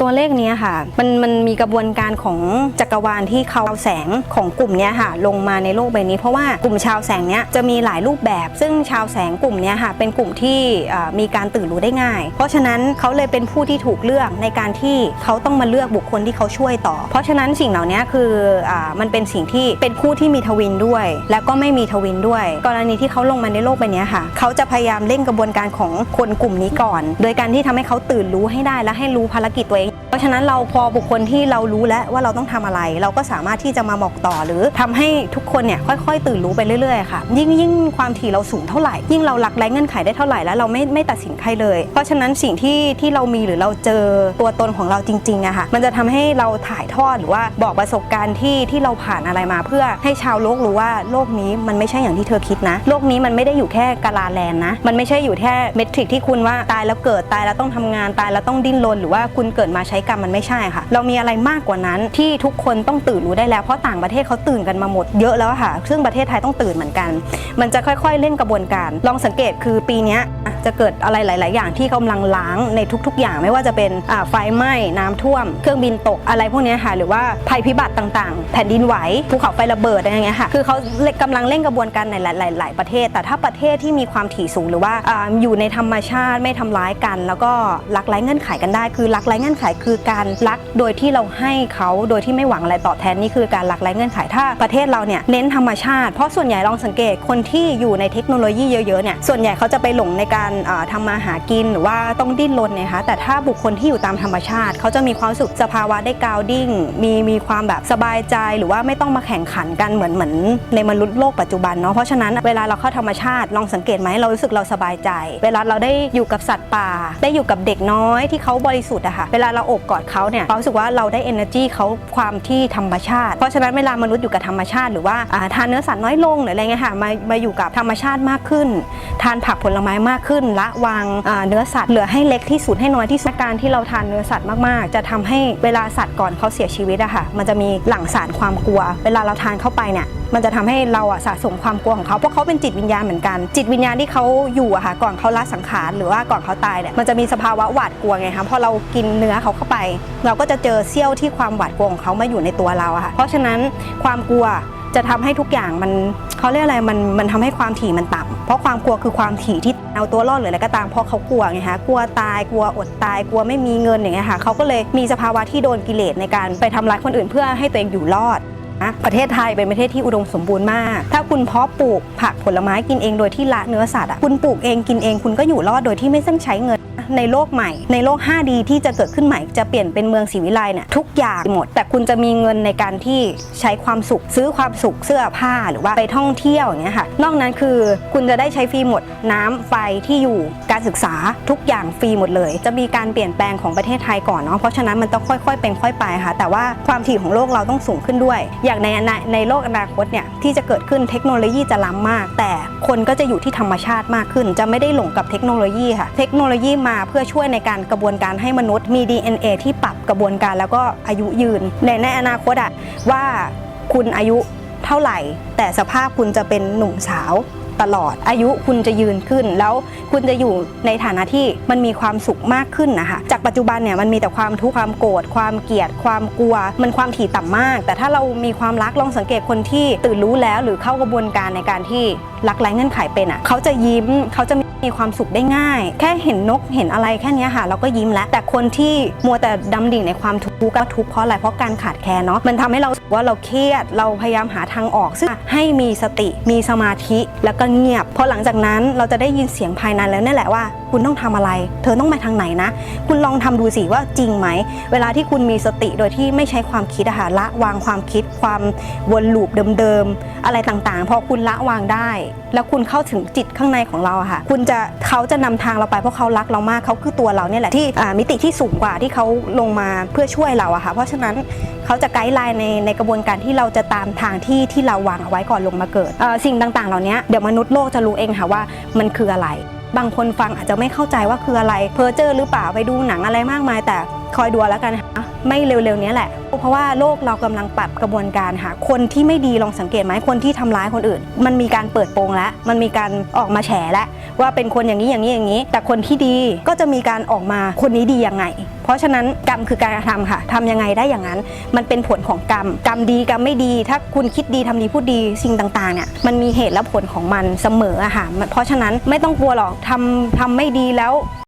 ตัวเลขนี้ค่ะมันมันมีกระบวนการของจักรวาลที่เขาเอาแสงของกลุ่มนี้ค่ะ ลงมาในโลกใบนี้ เพราะว่ากลุ่มชาวแสงเนี้ยจะมีหลายรูปแบบ ซึ่งชาวแสงกลุ่มนี้ค่ะ เป็นกลุ่มที่มีการตื่นรู้ได้ง่าย เพราะฉะนั้นเขาเลยเป็นผู้ที่ถูกเลือกในการที่เขาต้องมาเลือกบุคคลที่เขาช่วยต่อ เพราะฉะนั้นสิ่งเหล่านี้คืออมันเป็นสิ่งที่เป็นผู้ที่มีทวินด้วย แล้วก็ไม่มีทวินด้วย กรณีที่เขาลงมาในโลกใบนี้ค่ะเขาจะพยายามเร่งกระบวนการของคนกลุ่มนี้ก่อน โดยการที่ทำให้เขาตื่นรู้ให้ได้และให้รู้ภารกิจตัวเอง เพราะฉะนั้นเราพอบุคคลที่เรารู้แล้วว่าเราต้องทำอะไร เราก็สามารถที่จะมาบอกต่อหรือทำให้ทุกคนเนี่ยค่อย ๆ ตื่นรู้ไปเรื่อยๆค่ะยิ่งยิ่งความถี่เราสูงเท่าไหร่ยิ่งเราหลักไร้เงื่อนไขได้เท่าไหร่แล้วเราไม่ไม่ตัดสินใครเลย เพราะฉะนั้นสิ่งที่ที่เรามีหรือเราเจอตัวตนของเราจริงๆอะค่ะมันจะทำให้เราถ่ายทอดหรือว่าบอกประสบการณ์ที่ที่เราผ่านอะไรมา เพื่อให้ชาวโลกรู้ว่าโลกนี้มันไม่ใช่อย่างที่เธอคิดนะ โลกนี้มันไม่ได้อยู่แค่กาลาแลนนะมันไม่ใช่อยู่แค่เมทริกที่คุณว่าตายแล้วเกิดตายแล้วต้องทำงานตายแล้วต้องดิ้นรนหรือว่าคุณเกิดมาใช้กรรมมันไม่ใช่ค่ะ เรามีอะไรมากกว่านั้นที่ทุกคนต้องตื่นรู้ได้แล้ว เพราะต่างประเทศเขาตื่นกันมาหมดเยอะแล้วค่ะ ซึ่งประเทศไทยต้องตื่นเหมือนกัน มันจะค่อยๆเล่นกระบวนการ ลองสังเกตคือปีนี้ จะเกิดอะไรหลาย ๆ อย่างที่กำลังล้างในทุก ๆ อย่างไม่ว่าจะเป็นไฟไหม้น้ำท่วม เครื่องบินตกอะไรพวกนี้ค่ะหรือว่าภัยพิบัติต่าง ๆ แผ่นดินไหวภูเขาไฟระเบิดอะไรอย่างเงี้ยค่ะคือเขากำลังเร่งกระบวนการในหลาย ๆ ประเทศ แต่ถ้าประเทศที่มีความถี่สูงหรือว่าอาอยู่ในธรรมชาติไม่ทำร้ายกัน แล้วก็รักไร้เงื่อนไขกันได้ คือรักไร้เงื่อนไขคือการรักโดยที่เราให้เขาโดยที่ไม่หวังอะไรตอบแทนนี่คือการรักไร้เงื่อนไขถ้าประเทศเราเนี่ยเน้นธรรมชาติ เพราะส่วนใหญ่ลองสังเกตคนที่อยู่ในเทคโนโลยีเยอะ ๆ เนี่ยส่วนใหญ่เขาจะไปหลงในการอ่าทำมาหากินหรือว่าต้องดิ้นรนนะคะแต่ถ้าบุคคลที่อยู่ตามธรรมชาติ เขาจะมีความสุขสภาวะได้กาวดิ้ง มีมีความแบบสบายใจหรือว่าไม่ต้องมาแข่งขันกันเหมือนเหมือนในมนุษย์โลกปัจจุบันเนาะเพราะฉะนั้นเวลาเราเข้าธรรมชาติลองสังเกตไหมเรารู้สึกเราสบายใจ เวลาเราได้อยู่กับสัตว์ป่า ได้อยู่กับเด็กน้อยที่เขาบริสุทธิ์อะค่ะเวลาเราอบกอดเขาเนี่ยเรารู้สึกว่าเราได้ energy เขาความที่ธรรมชาติ เพราะฉะนั้นเวลามนุษย์อยู่กับธรรมชาติ หรือว่าอ่าทานเนื้อสัตว์น้อยลงหรืออะไรเงี้ยค่ะมามาอยู่กับธรรมชาติมากขึ้น ทานผักผลไม้มากขึ้นละวางเนื้อสัตว์เหลือให้เล็กที่สุดให้น้อยที่สุดการที่เราทานเนื้อสัตว์มากๆ จะทำให้เวลาสัตว์ก่อนเขาเสียชีวิตอะค่ะ มันจะมีหลั่งสารความกลัว เวลาเราทานเข้าไปเนี่ยมันจะทำให้เราอะสะสมความกลัวของเขาเพราะเขาเป็นจิตวิญญาณเหมือนกัน จิตวิญญาณที่เขาอยู่อะค่ะก่อนเขาละสังขารหรือว่าก่อนเขาตายเนี่ยมันจะมีสภาวะหวาดกลัวไงคะพอเรากินเนื้อเขาเข้าไป เราก็จะเจอเสี้ยวที่ความหวาดกลัวของเขามาอยู่ในตัวเราอะค่ะเพราะฉะนั้นความกลัวจะทำให้ทุกอย่างมันเขาเรียกอะไรมันมันทำให้ความถี่มันต่ำเพ ราะความกลัวคือความถี่ที่เอาตัวรอดหรืออะไรก็ตามเพราะเขากลัวไงคะกลัวตายกลัวอดตายกลัวไม่มีเงินอย่างเงี้ยค่ะเขาก็เลยมีสภาวะที่โดนกิเลสในการไปทำร้ายคนอื่นเพื่อให้ตัวเองอยู่รอดนะประเทศไทยเป็นประเทศที่อุดมสมบูรณ์มาก ถ้าคุณเพาะปลูกผักผลไม้กินเองโดยที่ละเนื้อสัตว์อะคุณปลูกเองกินเองคุณก็อยู่รอดโดยที่ไม่ต้องใช้เงิน ในโลกใหม่ ในโลก 5D ที่จะเกิดขึ้นใหม่จะเปลี่ยนเป็นเมืองศรีวิไลเนี่ยทุกอย่างหมด แต่คุณจะมีเงินในการที่ใช้ความสุข ซื้อความสุขเสื้อผ้าหรือว่าไปท่องเที่ยวอย่างเงี้ยค่ะนอกนั้นคือคุณจะได้ใช้ฟรีหมดน้ำไฟที่อยู่การศึกษาทุกอย่างฟรีหมดเลย จะมีการเปลี่ยนแปลงของประเทศไทยก่อนเนาะเพราะฉะนั้นมันต้องค่อยๆ เป็นค่อยไปค่ะ แต่ว่าความถี่ของโลกเราต้องสูงขึ้นด้วย อย่างในในในโลกอนาคตเนี่ยที่จะเกิดขึ้นเทคโนโลยีจะล้ำมาก แต่คนก็จะอยู่ที่ธรรมชาติมากขึ้น จะไม่ได้หลงกับเทคโนโลยีค่ะ เทคโนโลยีมาเพื่อช่วยในการกระบวนการให้มนุษย์มี DNA ที่ปรับกระบวนการแล้วก็อายุยืน ในในอนาคตอะว่าคุณอายุเท่าไหร่ แต่สภาพคุณจะเป็นหนุ่มสาวตลอดอายุคุณจะยืนขึ้น แล้วคุณจะอยู่ในฐานะที่มันมีความสุขมากขึ้นนะคะจากปัจจุบันเนี่ยมันมีแต่ความทุกข์ความโกรธความเกลียด ความกลัว มันความถี่ต่ำมาก แต่ถ้าเรามีความรักลองสังเกตคนที่ตื่นรู้แล้ว หรือเข้ากระบวนการในการที่รักไร้เงื่อนไขเป็นอะเขาจะยิ้มเขาจะมี มีความสุขได้ง่าย แค่เห็นนกเห็นอะไรแค่เนี้ยค่ะ เราก็ยิ้มแล้วแต่คนที่มัวแต่ดำดิ่งในความทุกข์ก็ทุกข์เพราะอะไรเพราะการขาดแคลนเนาะมันทำให้เรา ว่าเราเครียดเราพยายามหาทางออก ซึ่งให้มีสติมีสมาธิแล้วก็เงียบพอหลังจากนั้นเราจะได้ยินเสียงภายในแล้วนั่นแหละว่า คุณต้องทำอะไร เธอต้องไปทางไหนนะ คุณลองทำดูสิว่าจริงไหม เวลาที่คุณมีสติโดยที่ไม่ใช้ความคิดอะค่ะละวางความคิดความวนลูปเดิมๆอะไรต่างๆ พอคุณละวางได้ แล้วคุณเข้าถึงจิตข้างในของเราค่ะ คุณจะเขาจะนำทางเราไปเพราะเขารักเรามากเขาคือตัวเราเนี่ยแหละที่มิติที่สูงกว่าที่เขาลงมาเพื่อช่วยเราอะค่ะเพราะฉะนั้นเขาจะไกด์ไลน์ในในกระบวนการที่เราจะตามทางที่ที่เราวางเอาไว้ก่อนลงมาเกิดเอ่อสิ่งต่างๆ เหล่านี้เดี๋ยวมนุษย์โลกจะรู้เองค่ะว่ามันคืออะไร บางคนฟังอาจจะไม่เข้าใจว่าคืออะไร เพอเจอร์หรือเปล่าไปดูหนังอะไรมากมาย แต่คอยดูแล้วกันค่ะ ไม่เร็วๆนี้แหละ เพราะว่าโลกเรากำลังปรับกระบวนการหาคนที่ไม่ดีลองสังเกตไหมคนที่ทำร้ายคนอื่น มันมีการเปิดโปงแล้ว มันมีการออกมาแฉแล้วว่าเป็นคนอย่างนี้อย่างนี้อย่างนี้ แต่คนที่ดีก็จะมีการออกมาคนนี้ดียังไง เพราะฉะนั้นกรรมคือการกระทำค่ะทำยังไงได้อย่างนั้น มันเป็นผลของกรรมกรรมดีกรรมไม่ดี ถ้าคุณคิดดีทำดีพูดดีสิ่งต่างๆเนี่ยมันมีเหตุและผลของมันเสมออะค่ะเพราะฉะนั้นไม่ต้องกลัวหรอกทำทำไม่ดีแล้ว